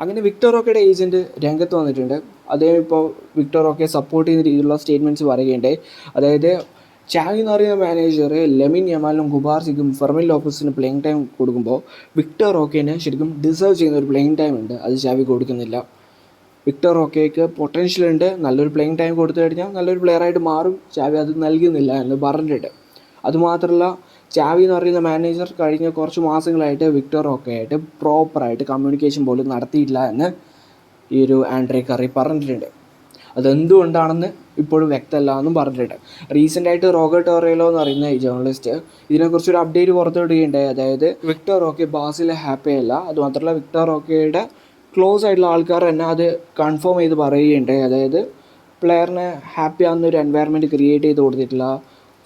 അങ്ങനെ വിക്ടോറോക്കയുടെ ഏജന്റ് രംഗത്ത് വന്നിട്ടുണ്ട്. അദ്ദേഹം ഇപ്പോൾ വിക്ടർ റോക്കയെ സപ്പോർട്ട് ചെയ്യുന്ന രീതിയിലുള്ള സ്റ്റേറ്റ്മെന്റ്സ് പറയുകയുണ്ടായി. അതായത് ചാവി എന്ന് പറയുന്ന മാനേജർ ലെമിൻ യമാലും കുബാർസിക്കും ഫെർമിൻ ലോപ്പസിന് പ്ലേയിങ് ടൈം കൊടുക്കുമ്പോൾ വിക്ടർ റോക്കേനെ ശരിക്കും ഡിസേർവ് ചെയ്യുന്ന ഒരു പ്ലേയിങ് ടൈം ഉണ്ട്. അത് ചാവി കൊടുക്കുന്നില്ല. വിക്ടർ റോക്കേക്ക് പൊട്ടൻഷ്യൽ ഉണ്ട്. നല്ലൊരു പ്ലേയിങ് ടൈം കൊടുത്തു കഴിഞ്ഞാൽ നല്ലൊരു പ്ലെയറായിട്ട് മാറും. ചാവി അത് നൽകുന്നില്ല എന്ന് പറഞ്ഞിട്ടുണ്ട്. അതുമാത്രമല്ല ചാവി എന്ന് പറയുന്ന മാനേജർ കഴിഞ്ഞ കുറച്ച് മാസങ്ങളായിട്ട് വിക്ടർ റോക്കെ ആയിട്ട് പ്രോപ്പറായിട്ട് കമ്മ്യൂണിക്കേഷൻ പോലും നടത്തിയിട്ടില്ല എന്ന് ഈ ഒരു ആൻഡ്രേ കറി പറഞ്ഞിട്ടുണ്ട്. അതെന്തുകൊണ്ടാണെന്ന് ഇപ്പോഴും വ്യക്തമല്ല എന്നും പറഞ്ഞിട്ടുണ്ട്. റീസെന്റ് ആയിട്ട് റോബർട്ട് ഓറേലോ എന്ന് പറയുന്ന ഈ ജേർണലിസ്റ്റ് ഇതിനെക്കുറിച്ച് ഒരു അപ്ഡേറ്റ് പുറത്തുവിടുകയുണ്ടായി. അതായത് വിക്ടർ ഓക്കെ ബാസിൽ ഹാപ്പി അല്ല. അതുമാത്രമല്ല വിക്ടർ ഓക്കെയുടെ ക്ലോസ് ആയിട്ടുള്ള ആൾക്കാർ തന്നെ അത് കൺഫേം ചെയ്ത് പറയുകയുണ്ടായി. അതായത് പ്ലെയറിനെ ഹാപ്പി ആകുന്ന ഒരു എൻവയറമെന്റ് ക്രിയേറ്റ് ചെയ്ത് കൊടുത്തിട്ടില്ല.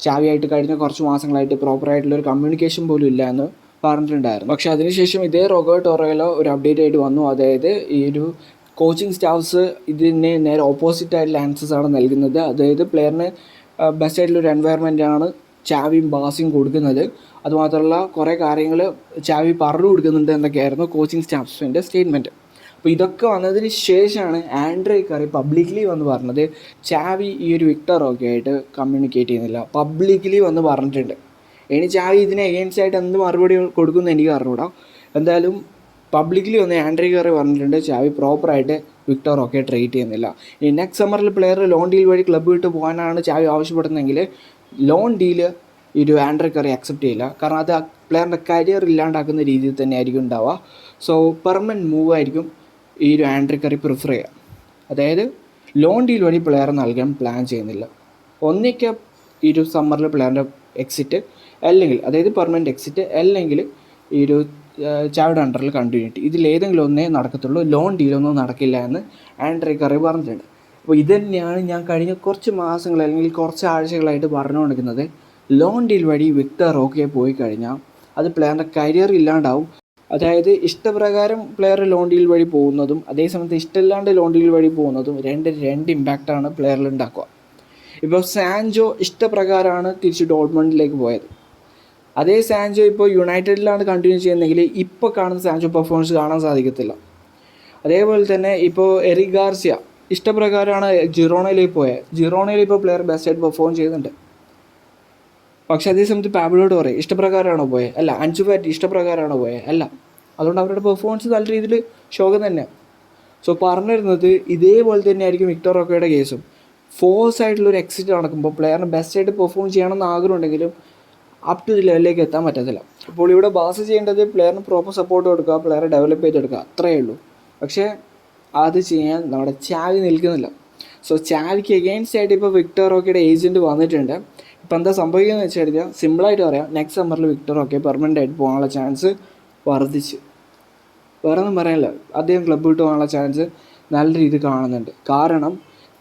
ചാവിയായിട്ട് കഴിഞ്ഞ കുറച്ച് മാസങ്ങളായിട്ട് പ്രോപ്പറായിട്ടുള്ള ഒരു കമ്മ്യൂണിക്കേഷൻ പോലും ഇല്ല എന്ന് പറഞ്ഞിട്ടുണ്ടായിരുന്നു. പക്ഷേ അതിനുശേഷം ഇതേ റോബർട്ട് ഒറേലോ ഒരു അപ്ഡേറ്റ് ആയിട്ട് വന്നു. അതായത് ഈ ഒരു കോച്ചിങ് സ്റ്റാഫ്സ് ഇതിന് നേരെ ഓപ്പോസിറ്റ് ആയിട്ടുള്ള ആൻസേഴ്സ് ആണ് നൽകുന്നത്. അതായത് പ്ലെയറിന് ബെസ്റ്റ് ആയിട്ടുള്ള ഒരു എൻവയറമെന്റ് ആണ് ചാവിയും ബാസിയും കൊടുക്കുന്നത്. അതുമാത്രമല്ല കുറേ കാര്യങ്ങൾ ചാവി പറഞ്ഞു കൊടുക്കുന്നുണ്ട് എന്നൊക്കെയായിരുന്നു കോച്ചിങ് സ്റ്റാഫ്സിന്റെ സ്റ്റേറ്റ്മെന്റ് അപ്പോൾ ഇതൊക്കെ വന്നതിന് ശേഷമാണ് ആൻഡ്രോയ് കറി പബ്ലിക്കലി വന്ന് പറഞ്ഞത്. ചാവി ഈ ഒരു വിക്ടറൊക്കെ ആയിട്ട് കമ്മ്യൂണിക്കേറ്റ് ചെയ്യുന്നില്ല. പബ്ലിക്കലി വന്ന് പറഞ്ഞിട്ടുണ്ട്. ഇനി ചാവി ഇതിനെ എഗെയിൻസ്റ്റ് ആയിട്ട് എന്ത് മറുപടി കൊടുക്കുമെന്ന് എനിക്ക് അറിഞ്ഞൂടാ. എന്തായാലും പബ്ലിക്കലി വന്ന് ആൻഡ്രോയ് കറി പറഞ്ഞിട്ടുണ്ട്. ചാവി പ്രോപ്പറായിട്ട് വിക്ടർ ഒക്കെ ട്രീറ്റ് ചെയ്യുന്നില്ല. ഈ നെക്സ്റ്റ് സമ്മറിൽ പ്ലെയർ ലോൺ ഡീൽ വഴി ക്ലബ്ബ് വിട്ട് പോകാനാണ് ചാവി ആവശ്യപ്പെടുന്നതെങ്കിൽ ലോൺ ഡീൽ ഈ ഒരു ആൻഡ്രോയ് കറി അക്സെപ്റ്റ് ചെയ്യില്ല. കാരണം അത് പ്ലെയറിന്റെ കരിയർ ഇല്ലാണ്ടാക്കുന്ന രീതിയിൽ തന്നെ ആയിരിക്കും ഉണ്ടാവുക. സോ പെർമനന്റ് മൂവ് ആയിരിക്കും. ഈ ഒരു ആൻഡ്രി കറി പ്രിഫർ ചെയ്യുക അതായത് ലോൺ ഡീൽ വഴി പ്ലെയർ നൽകാൻ പ്ലാൻ ചെയ്യുന്നില്ല. ഒന്നിക്ക ഈ ഒരു സമ്മറിൽ പ്ലെയറിന്റെ എക്സിറ്റ് അല്ലെങ്കിൽ അതായത് പെർമനന്റ് എക്സിറ്റ് അല്ലെങ്കിൽ ഈ ഒരു ചാവിഡ് അണ്ടറിൽ കണ്ടിന്യൂറ്റി ഇതിലേതെങ്കിലും ഒന്നേ നടക്കത്തുള്ളൂ. ലോൺ ഡീലൊന്നും നടക്കില്ല എന്ന് ആൻഡ്രി കറി പറഞ്ഞിട്ടുണ്ട്. അപ്പോൾ ഇത് തന്നെയാണ് ഞാൻ കഴിഞ്ഞ കുറച്ച് മാസങ്ങൾ അല്ലെങ്കിൽ കുറച്ച് ആഴ്ചകളായിട്ട് പറഞ്ഞുകൊണ്ടിരിക്കുന്നത്. ലോൺ ഡീൽ വഴി വിക്ടർ ഓക്കെ പോയി കഴിഞ്ഞാൽ അത് പ്ലെയറിന്റെ കരിയർ ഇല്ലാണ്ടാവും. അതായത് ഇഷ്ടപ്രകാരം പ്ലെയർ ലോൺ ഡീൽ വഴി പോകുന്നതും അതേസമയത്ത് ഇഷ്ടമില്ലാണ്ട് ലോൺ ഡീൽ വഴി പോകുന്നതും രണ്ട് രണ്ട് ഇമ്പാക്റ്റാണ് പ്ലെയറിൽ ഉണ്ടാക്കുക ഇപ്പോൾ സാൻജോ ഇഷ്ടപ്രകാരമാണ് തിരിച്ച് ഡോട്ട്മണ്ടിലേക്ക് പോയത്. അതേ സാൻജോ ഇപ്പോൾ യുണൈറ്റഡിലാണ് കണ്ടിന്യൂ ചെയ്യുന്നതെങ്കിൽ ഇപ്പോൾ കാണുന്ന സാൻജോ പെർഫോമൻസ് കാണാൻ സാധിക്കത്തില്ല. അതേപോലെ തന്നെ ഇപ്പോൾ എറിക് ഗാർസിയ ഇഷ്ടപ്രകാരമാണ് ജിറോണയിലേക്ക് പോയത് ജിറോണയിൽ ഇപ്പോൾ പ്ലെയർ ബെസ്റ്റായിട്ട് പെർഫോം ചെയ്യുന്നുണ്ട്. പക്ഷേ അതേ സമയത്ത് പാബ്ലോട്ട് പറയും ഇഷ്ടപ്രകാരമാണോ പോയത് അല്ല അഞ്ചു പാറ്റി ഇഷ്ടപ്രകാരമാണോ പോയത് അല്ല. അതുകൊണ്ട് അവരുടെ പെർഫോമൻസ് നല്ല രീതിയിൽ ശോകം തന്നെ. സോ പറഞ്ഞു പറഞ്ഞിരുന്നത് ഇതേപോലെ തന്നെ ആയിരിക്കും വിക്ടർ റോക്കയുടെ കേസും. ഫോഴ്സ് ആയിട്ടുള്ള ഒരു എക്സിറ്റ് നടക്കുമ്പോൾ പ്ലെയറിന് ബെസ്റ്റായിട്ട് പെർഫോം ചെയ്യണമെന്ന് ആഗ്രഹമുണ്ടെങ്കിലും അപ് ടു ദി ലെവലിലേക്ക് എത്താൻ പറ്റത്തില്ല. അപ്പോൾ ഇവിടെ ബാസ് ചെയ്യേണ്ടത് പ്ലെയറിന് പ്രോപ്പർ സപ്പോർട്ട് കൊടുക്കുക പ്ലെയറെ ഡെവലപ്പ് ചെയ്തെടുക്കുക അത്രയേ ഉള്ളൂ. പക്ഷേ അത് ചെയ്യാൻ നമ്മുടെ ചാവി നിൽക്കുന്നില്ല. സോ ചാവിക്ക് എഗെയിൻസ്റ്റ് ആയിട്ട് ഇപ്പോൾ വിക്ടർ റോക്കിയുടെ ഏജന്റ് വന്നിട്ടുണ്ട്. ഇപ്പം എന്താ സംഭവിക്കുന്നത് വെച്ച് കഴിഞ്ഞാൽ സിമ്പിളായിട്ട് പറയാം. നെക്സ്റ്റ് സമ്മറിൽ വിക്ടർ റോക്കെ പെർമനന്റ് ആയിട്ട് പോകാനുള്ള ചാൻസ് വർദ്ധിച്ചു. വേറെ ഒന്നും പറയാനില്ല. അദ്ദേഹം ക്ലബ്ബ് വിട്ട് പോകാനുള്ള ചാൻസ് നല്ല രീതിയിൽ കാണുന്നുണ്ട്. കാരണം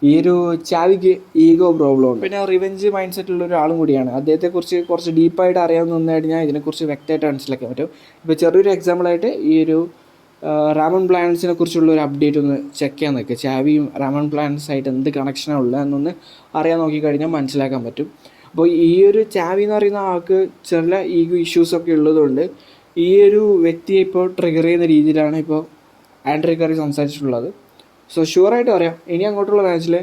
ഈ ഒരു ചാവിക്ക് ഈഗോ പ്രോബ്ലം ഉണ്ട്. പിന്നെ റിവെഞ്ച് മൈൻഡ് സെറ്റുള്ള ഒരാളും കൂടിയാണ്. അദ്ദേഹത്തെക്കുറിച്ച് കുറച്ച് ഡീപ്പായിട്ട് അറിയാമെന്ന് വന്നു കഴിഞ്ഞാൽ ഇതിനെക്കുറിച്ച് വ്യക്തമായിട്ട് മനസ്സിലാക്കാൻ പറ്റും. ഇപ്പോൾ ചെറിയൊരു എക്സാമ്പിളായിട്ട് ഈ ഒരു റാമൺ പ്ലാനറ്റ്സിനെ കുറിച്ചുള്ള ഒരു അപ്ഡേറ്റ് ഒന്ന് ചെക്ക് ചെയ്യാൻ നിൽക്കുക ചാവിയും റാമൺ പ്ലാനറ്റ്സ് ആയിട്ട് എന്ത് കണക്ഷനാണ് ഉള്ളത് എന്നൊന്ന് അറിയാൻ നോക്കിക്കഴിഞ്ഞാൽ മനസ്സിലാക്കാൻ പറ്റും. അപ്പോൾ ഈ ഒരു ചാവി എന്ന് പറയുന്ന ആൾക്ക് ചില ഈഗോ ഇഷ്യൂസൊക്കെ ഉള്ളതുകൊണ്ട് ഈ ഒരു വ്യക്തിയെ ഇപ്പോൾ ട്രിഗർ ചെയ്യുന്ന രീതിയിലാണ് ഇപ്പോൾ ആൻഡ്രി കറി സംസാരിച്ചിട്ടുള്ളത്. സോ ഷുവറായിട്ട് പറയാം. ഇനി അങ്ങോട്ടുള്ള മാച്ചിൽ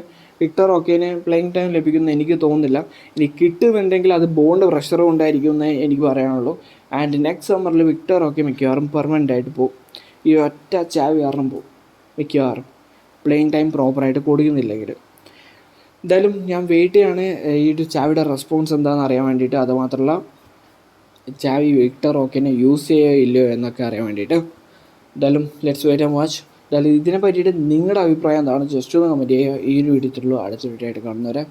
വിക്ടർ ഓക്കേന് പ്ലേയിങ് ടൈം ലഭിക്കുന്ന എനിക്ക് തോന്നുന്നില്ല. ഇനി കിട്ടുന്നുണ്ടെങ്കിൽ അത് ബോണ്ട് പ്രഷർ കൊണ്ടായിരിക്കും എന്നേ എനിക്ക് പറയാനുള്ളൂ. ആൻഡ് നെക്സ്റ്റ് സമ്മറിൽ വിക്ടർ ഓക്കെ മിക്കവാറും പെർമനന്റ് ആയിട്ട് പോകും ഈ ഒറ്റ ചാവി കാരണം പോകും മിക്കവാറും. പ്ലേയിങ് ടൈം പ്രോപ്പറായിട്ട് കൊടുക്കുന്നില്ലെങ്കിൽ എന്തായാലും ഞാൻ വെയിറ്റ് ചെയ്യാണ്. ഈ ഒരു ചാവിയുടെ റെസ്പോൺസ് എന്താണെന്ന് അറിയാൻ വേണ്ടിയിട്ട്. അതുമാത്രമല്ല ചാവി വിക്ടർ ഓക്കേനെ യൂസ് ചെയ്യോ ഇല്ലയോ എന്നൊക്കെ അറിയാൻ വേണ്ടിയിട്ട്. എന്തായാലും ലെറ്റ്സ് വെയിറ്റ് ആൻഡ് വാച്ച് എന്തായാലും ഇതിനെ പറ്റിയിട്ട് നിങ്ങളുടെ അഭിപ്രായം എന്താണ്? ജസ്റ്റ് ഒന്ന് കമന്റ് ചെയ്യുക. ഈ ഒരു വീഡിയോത്തിലുള്ള അടുത്ത വീഡിയോ ആയിട്ട് കാണുന്നവരെ